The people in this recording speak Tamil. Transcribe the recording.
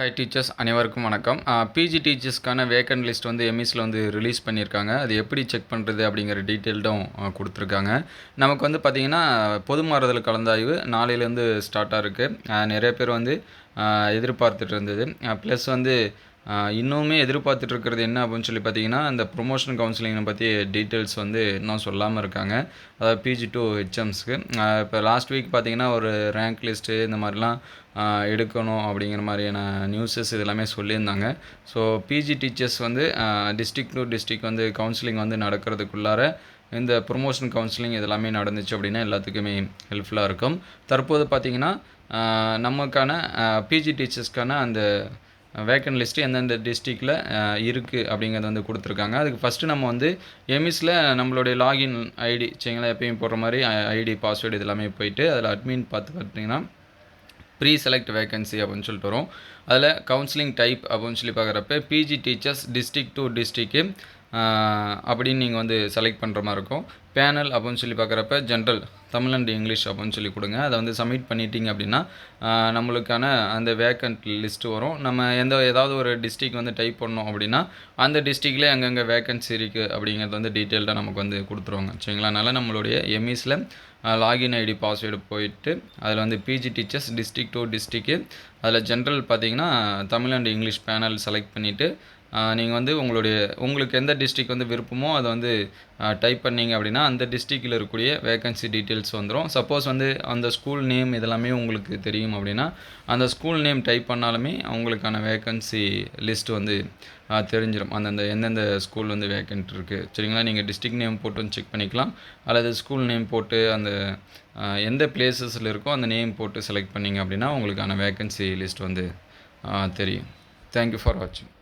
ஹை டீச்சர்ஸ் அனைவருக்கும் வணக்கம். பிஜி டீச்சர்ஸ்க்கான வேக்கன்ட் லிஸ்ட் வந்து எம்இஸில் வந்து ரிலீஸ் பண்ணியிருக்காங்க. அது எப்படி செக் பண்ணுறது அப்படிங்கிற டீட்டெயில்டும் கொடுத்துருக்காங்க. நமக்கு வந்து பார்த்திங்கன்னா பொது மாறுதல் கலந்தாய்வு நாளையிலேருந்து ஸ்டார்ட்டாக இருக்குது நிறைய பேர் வந்து எதிர்பார்த்துட்டு இருந்தது. ப்ளஸ் வந்து இன்னுமே எதிர்பார்த்துட்டு இருக்கிறது என்ன அப்படின்னு சொல்லி பார்த்தீங்கன்னா அந்த ப்ரொமோஷன் கவுன்சிலிங்கை பற்றி டீட்டெயில்ஸ் வந்து இன்னும் சொல்லாமல் இருக்காங்க. அதாவது பிஜி டூ ஹெச்எம்ஸ்க்கு இப்போ லாஸ்ட் வீக் பார்த்தீங்கன்னா ஒரு ரேங்க் லிஸ்ட்டு இந்த மாதிரிலாம் எடுக்கணும் அப்படிங்கிற மாதிரியான நியூஸஸ் இதெல்லாமே சொல்லியிருந்தாங்க. ஸோ பிஜி டீச்சர்ஸ் வந்து டிஸ்ட்ரிக்ட் டு டிஸ்ட்ரிக்ட் வந்து கவுன்சிலிங் வந்து நடக்கிறதுக்குள்ளார இந்த ப்ரொமோஷன் கவுன்சிலிங் இதெல்லாமே நடந்துச்சு அப்படின்னா எல்லாத்துக்குமே ஹெல்ப்ஃபுல்லாக இருக்கும். தற்போது பார்த்திங்கன்னா நமக்கான பிஜி டீச்சர்ஸ்க்கான அந்த வேக்கன் லிஸ்ட்டு எந்தெந்த டிஸ்ட்ரிக்டில் இருக்குது அப்படிங்கிறத வந்து கொடுத்துருக்காங்க. அதுக்கு ஃபஸ்ட்டு நம்ம வந்து எம்இஸில் நம்மளுடைய லாகின் ஐடி சரிங்களா? எப்பயும் போடுற மாதிரி ஐடி பாஸ்வேர்டு இது எல்லாமே போயிட்டு அதில் அட்மின் பார்த்து பார்த்தீங்கன்னா ப்ரீ செலக்ட் வேகன்சி அப்படின்னு சொல்லிட்டு வரும். அதில் கவுன்சிலிங் டைப் அப்படின்னு சொல்லி பார்க்குறப்ப பிஜி டீச்சர்ஸ் டிஸ்ட்ரிக்ட் டு டிஸ்ட்ரிக்கு அப்படின்னு நீங்கள் வந்து செலக்ட் பண்ணுற மாதிரி இருக்கும். பேனல் அப்படின்னு சொல்லி பார்க்குறப்ப ஜென்ரல் தமிழ் அண்ட் இங்கிலீஷ் அப்படின்னு சொல்லி கொடுங்க. அதை வந்து சப்மிட் பண்ணிட்டீங்க அப்படின்னா நம்மளுக்கான அந்த வேக்கண்ட் லிஸ்ட்டு வரும். நம்ம எந்த ஏதாவது ஒரு டிஸ்ட்ரிக் வந்து டைப் பண்ணோம் அப்படின்னா அந்த டிஸ்ட்ரிக்ட்லேயே அங்கங்கே வேக்கன்சி இருக்குது அப்படிங்கிறது வந்து டீட்டெயில்டாக நமக்கு வந்து கொடுத்துருவாங்க. சரிங்களா? அதனால் நம்மளுடைய எம்இஸில் லாகின் ஐடி பாஸ்வேர்டு போயிட்டு அதில் வந்து பிஜி டீச்சர்ஸ் டிஸ்ட்ரிக்ட் டு டிஸ்ட்ரிக்கு அதில் ஜென்ரல் பார்த்தீங்கன்னா Tamil and English panel select பண்ணிவிட்டு நீங்கள் வந்து உங்களுடைய உங்களுக்கு எந்த டிஸ்ட்ரிக் வந்து விருப்பமோ அதை வந்து டைப் பண்ணீங்க அப்படின்னா அந்த டிஸ்ட்ரிக்டில் இருக்கக்கூடிய வேகன்சி டீட்டெயில்ஸ் வந்துடும் சப்போஸ் வந்து அந்த ஸ்கூல் நேம் இதெல்லாமே உங்களுக்கு தெரியும் அப்படின்னா அந்த ஸ்கூல் நேம் டைப் பண்ணாலுமே அவங்களுக்கான வேகன்சி லிஸ்ட் வந்து தெரிஞ்சிடும் அந்தந்த எந்தெந்த ஸ்கூல் வந்து வேக்கன்ட் இருக்குது சரிங்களா? நீங்கள் டிஸ்ட்ரிக் நேம் போட்டு செக் பண்ணிக்கலாம். அல்லது ஸ்கூல் நேம் போட்டு அந்த எந்த பிளேசஸில் இருக்கோ அந்த நேம் போட்டு செலக்ட் பண்ணீங்க அப்படின்னா உங்களுக்கான வேகன்சி லிஸ்ட் வந்து தெரியும். தேங்க்யூ ஃபார் வாட்சிங்